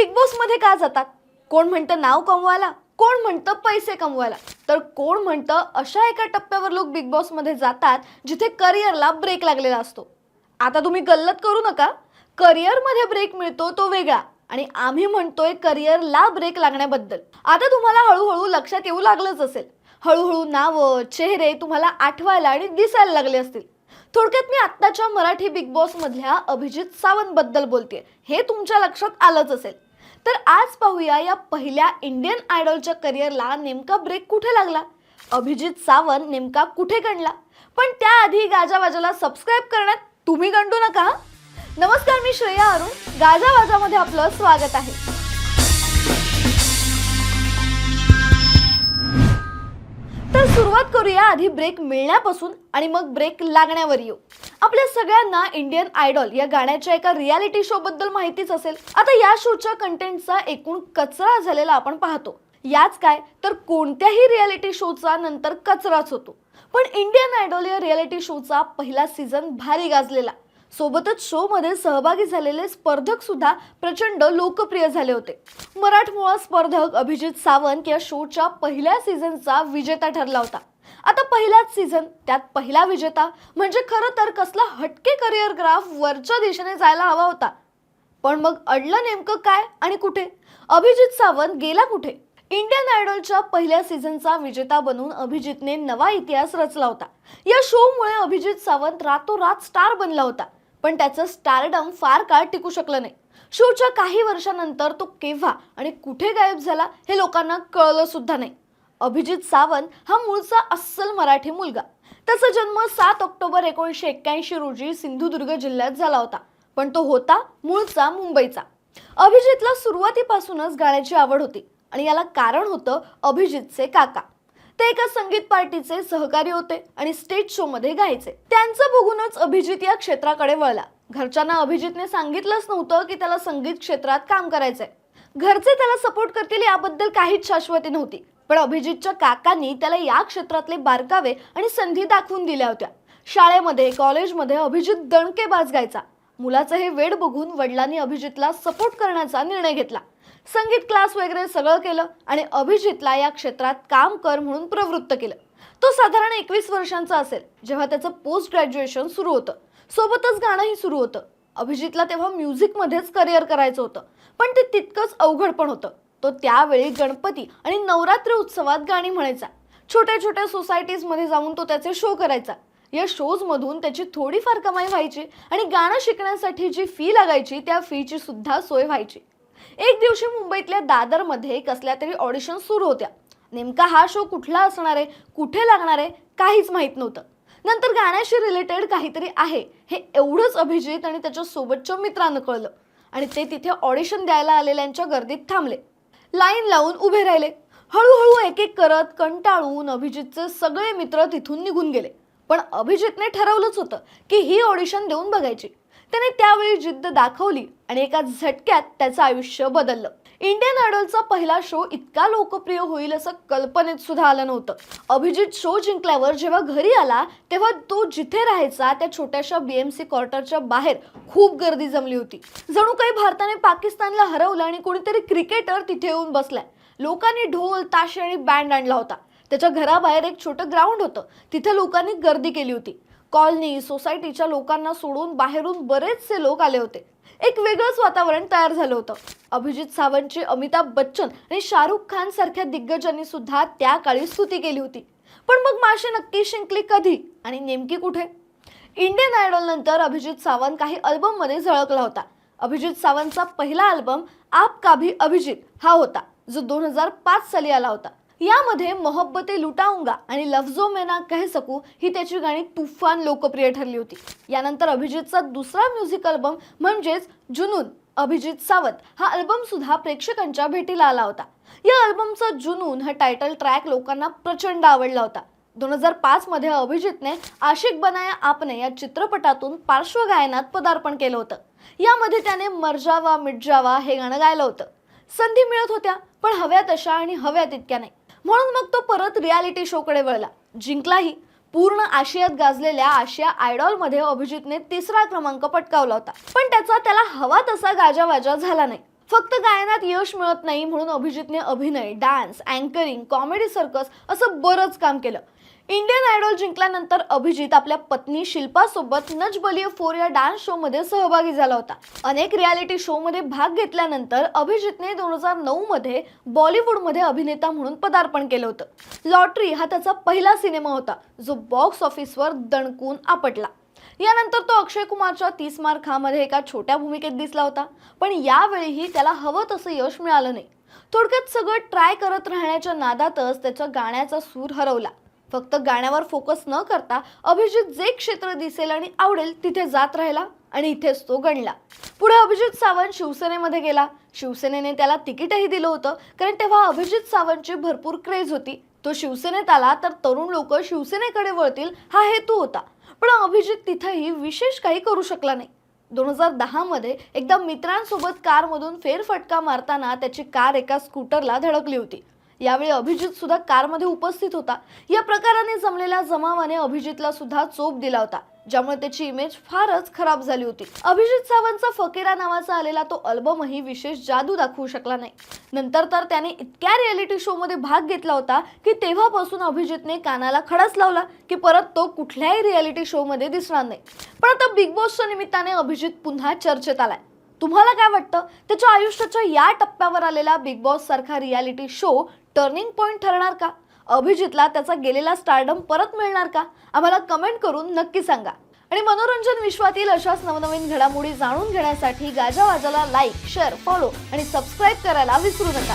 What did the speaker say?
Big बॉसमध्ये का जातात? कोण म्हणतं नाव कमवायला? कोण म्हणतं पैसे कमवायला? तर कोण म्हणतं अशा एका टप्प्यावर लोक बिग बॉसमध्ये जातात जिथे करिअरला ब्रेक लागलेला असतो. आता तुम्ही गल्लत करू नका. करिअरमध्ये ब्रेक मिळतो तो वेगळा. आणि आम्ही म्हणतोय करिअरला ब्रेक लागण्याबद्दल. आता तुम्हाला हळूहळू लक्षात येऊ लागलंच असेल. हळूहळू नावं चेहरे तुम्हाला आठवायला आणि दिसायला लागले असतील. थोडक्यात मी आत्ताच्या मराठी बिग बॉसमधल्या अभिजित सावंत बद्दल बोलते हे तुमच्या लक्षात आलंच असेल. तर आज पाहूया या पहिल्या इंडियन आयडॉलच्या करिअरला नेमका ब्रेक कुठे लागला? अभिजित सावंत नेमका कुठे गणला? पण त्याआधी गाजावाजाला सबस्क्राईब करण्यात तुम्ही गंडू नका नमस्कार मी श्रेया अरुण. गाजावाजामध्ये आपलं स्वागत आहे. तर सुरुवात करूया आधी ब्रेक मिळण्यापासून आणि मग ब्रेक लागण्यावर येऊ. आपल्या सगळ्यांना इंडियन आयडॉल या गाण्याच्या एका रियालिटी शो बद्दल माहितीच असेल. आता या शोच्या कंटेंटचा एकूण कचरा झालेला आपण पाहतो. याच काय? तर कोणत्याही रियालिटी शोचा नंतर कचराच होतो. पण इंडियन आयडॉल या रियालिटी शोचा पहिला सीझन भारी गाजलेला. सोबतच शोमध्ये सहभागी झालेले स्पर्धक सुद्धा प्रचंड लोकप्रिय झाले होते. मराठमोळा स्पर्धक अभिजित सावंत या शोच्या पहिल्या सीझनचा विजेता ठरला होता. आता पहिलाच सीझन त्यात पहिला विजेता म्हणजे खरं तर कसला हटके करिअर ग्राफ वरच्या दिशेने जायला हवा होता. पण मग अडलं नेमकं काय आणि कुठे? अभिजित सावंत गेला कुठे? इंडियन आयडॉलच्या पहिल्या सीझनचा विजेता बनून अभिजितने नवा इतिहास रचला होता. या शोमुळे अभिजित सावंत रातोरात स्टार बनला होता. पण त्याचं स्टारडम फार काळ टिकू शकलं नाही. शोच्या काही वर्षानंतर तो केव्हा आणि कुठे गायब झाला हे लोकांना कळलं सुद्धा नाही. अभिजित सावंत हा मूळचा अस्सल मराठी मुलगा. त्याचा जन्म सात ऑक्टोबर एकोणीसशे एक्क्याऐंशी रोजी सिंधुदुर्ग जिल्ह्यात झाला होता. पण तो होता मूळचा मुंबईचा. अभिजितला सुरुवातीपासूनच गाण्याची आवड होती आणि याला कारण होतं अभिजितचे काका. ते एका संगीत पार्टीचे सहकारी होते आणि स्टेज शो मध्ये गायचे. त्यांचं बघूनच अभिजित या क्षेत्राकडे वळला. घरच्यांना अभिजितने सांगितलंच नव्हतं की त्याला संगीत क्षेत्रात काम करायचंय. घरचे त्याला सपोर्ट करतील याबद्दल काहीच शाश्वती नव्हती. पण अभिजितच्या काकांनी त्याला या क्षेत्रातले बारकावे आणि संधी दाखवून दिल्या होत्या. शाळेमध्ये कॉलेजमध्ये अभिजित दणकेबाज गायचा. मुलाचं हे वेड बघून वडिलांनी अभिजितला सपोर्ट करण्याचा निर्णय घेतला. संगीत क्लास वगैरे सगळं केलं आणि अभिजितला या क्षेत्रात काम कर म्हणून प्रवृत्त केलं. तो साधारण एकवीस वर्षांचा असेल जेव्हा त्याचं पोस्ट ग्रॅज्युएशन सुरू होतं. सोबतच गाणंही सुरू होतं. अभिजितला तेव्हा म्युझिकमध्येच करिअर करायचं होतं. पण ते तितकंच अवघड पण होतं. तो त्यावेळी गणपती आणि नवरात्री उत्सवात गाणी म्हणायचा. छोट्या छोट्या सोसायटीजमध्ये जाऊन तो त्याचे शो करायचा. या शोजमधून त्याची थोडीफार कमाई व्हायची आणि गाणं शिकण्यासाठी जी फी लागायची त्या फीची सुद्धा सोय व्हायची. एक दिवशी मुंबईतल्या दादरमध्ये कसल्या तरी ऑडिशन सुरू होत्या. नेमका हा शो कुठला असणार आहे कुठे लागणार आहे काहीच माहीत नव्हतं. नंतर गाण्याशी रिलेटेड काहीतरी आहे हे एवढंच अभिजित आणि त्याच्या सोबतच्या मित्रांनं कळलं. आणि ते तिथे ऑडिशन द्यायला आलेल्यांच्या गर्दीत थांबले. लाईन लावून उभे राहिले. हळूहळू एक एक करत कंटाळून अभिजितचे सगळे मित्र तिथून निघून गेले. पण अभिजितने ठरवलंच होतं की ही ऑडिशन देऊन बघायची. त्याने त्यावेळी जिद्द दाखवली आणि एका झटक्यात त्याचं आयुष्य बदललं. इंडियन आयडॉलचा पहिला शो इतका लोकप्रिय होईल असं कल्पनेत सुद्धा आलं नव्हतं. अभिजित शो जिंकल्यावर जेव्हा घरी आला तेव्हा तो जिथे राहायचा त्या छोट्याशा बीएमसी क्वार्टरच्या बाहेर खूप गर्दी जमली होती. जणू काही भारताने पाकिस्तानला हरवलं आणि कोणीतरी क्रिकेटर तिथे येऊन बसलाय. लोकांनी ढोल ताशे आणि बँड आणला होता. त्याच्या घराबाहेर एक छोटं ग्राउंड होतं. तिथे लोकांनी गर्दी केली होती. कॉलनी सोसायटीच्या लोकांना सोडून बाहेरून बरेचसे लोक आले होते. एक वेगळंच वातावरण तयार झालं होतं. अभिजित सावंतची अमिताभ बच्चन आणि शाहरुख खान सारख्या दिग्गजांनी सुद्धा त्या काळी स्तुती केली होती. पण मग माशे नक्की शिंकली कधी आणि नेमकी कुठे? इंडियन आयडॉल नंतर अभिजित सावंत काही अल्बममध्ये झळकला होता. अभिजित सावंतचा पहिला अल्बम आप का भी अभिजित हा होता जो दोन हजार पाच साली आला होता. यामध्ये मोहब्बते लुटाऊंगा आणि लफ्जो मेना कह सकू ही त्याची गाणी तुफान लोकप्रिय ठरली होती. यानंतर अभिजितचा दुसरा म्युझिक अल्बम म्हणजेच जुनून अभिजित सावंत. हा अल्बम सुद्धा प्रेक्षकांच्या भेटीला आला होता. या अल्बमचा जुनून हा टायटल ट्रॅक लोकांना प्रचंड आवडला होता. दोन हजार पाच मध्ये अभिजितने आशिक बनाया आपने या चित्रपटातून पार्श्वगायनात पदार्पण केलं होतं. यामध्ये त्याने मर्जावा मिटजावा हे गाणं गायलं होतं. संधी मिळत होत्या पण हव्या तशा आणि हव्या तितक्या नाही. म्हणून मग तो परत रियालिटी शोकडे वळला. जिंकलाही. पूर्ण आशियात गाजलेल्या आशिया आयडॉलमध्ये अभिजितने तिसरा क्रमांक पटकावला होता. पण त्याचा त्याला हवा तसा गाजावाजा झाला नाही. फक्त गायनात यश मिळत नाही म्हणून अभिजितने अभिनय डान्स अँकरिंग कॉमेडी सर्कस असं बरंच काम केलं. इंडियन आयडॉल जिंकल्यानंतर अभिजित आपल्या पत्नी शिल्पासोबत नच बलिये फोर या डान्स शो मध्ये सहभागी झाला होता. अनेक रियालिटी शो मध्ये भाग घेतल्यानंतर अभिजितने दोन हजार नऊ मध्ये बॉलिवूडमध्ये अभिनेता म्हणून पदार्पण केलं होतं. लॉटरी हा त्याचा पहिला सिनेमा होता जो बॉक्स ऑफिसवर दणकून आपटला. यानंतर तो अक्षय कुमारच्या तीस मार खामध्ये एका छोट्या भूमिकेत दिसला होता पण यावेळीही त्याला हवं तसं यश मिळालं नाही. थोडक्यात सगळं ट्राय करत राहण्याच्या नादातच त्याच्या गाण्याचा सूर हरवला. फक्त गाण्यावर फोकस न करता अभिजित जे क्षेत्र दिसेल आणि आवडेल तिथे जात राहिला आणि इथेच तो गणला. पुढे अभिजित सावंत शिवसेनेमध्ये गेला. शिवसेनेने त्याला तिकीटही दिलं होतं कारण तेव्हा अभिजित सावंतची भरपूर क्रेज होती. तो शिवसेनेत आला तर तरुण लोक शिवसेनेकडे वळतील हा हेतू होता. पण अभिजित तिथंही विशेष काही करू शकला नाही. दोन हजार दहामध्ये एकदा मित्रांसोबत कारमधून फेरफटका मारताना त्याची कार एका स्कूटरला धडकली होती. यावेळी अभिजित सुद्धा कारमध्ये उपस्थित होता. या प्रकाराने जमलेल्या जमावाने अभिजितला सुद्धा चोप दिला होता ज्यामुळे त्याची इमेज फारच खराब झाली होती. अभिजित सावंतचा फकीरा नावाचा आलेला तो अल्बमही विशेष जादू दाखवू शकला नाही. नंतर तर त्याने इतक्या रियालिटी शो मध्ये भाग घेतला होता की तेव्हापासून अभिजितने कानाला खडाच लावला की परत तो कुठल्याही रियालिटी शो मध्ये दिसणार नाही. पण आता बिग बॉसच्या निमित्ताने अभिजित पुन्हा चर्चेत आलाय. तुम्हाला काय वाटतं? त्याच्या आयुष्याच्या या टप्प्यावर आलेला बिग बॉस सारखा रियालिटी शो टर्निंग पॉइंट ठरणार का? अभिजितला त्याचा गेलेला स्टारडम परत मिळणार का? आम्हाला कमेंट करून नक्की सांगा. आणि मनोरंजन विश्वातील अशाच नवनवीन घडामोडी जाणून घेण्यासाठी गाजावाजाला लाईक शेअर फॉलो आणि सबस्क्राईब करायला विसरू नका.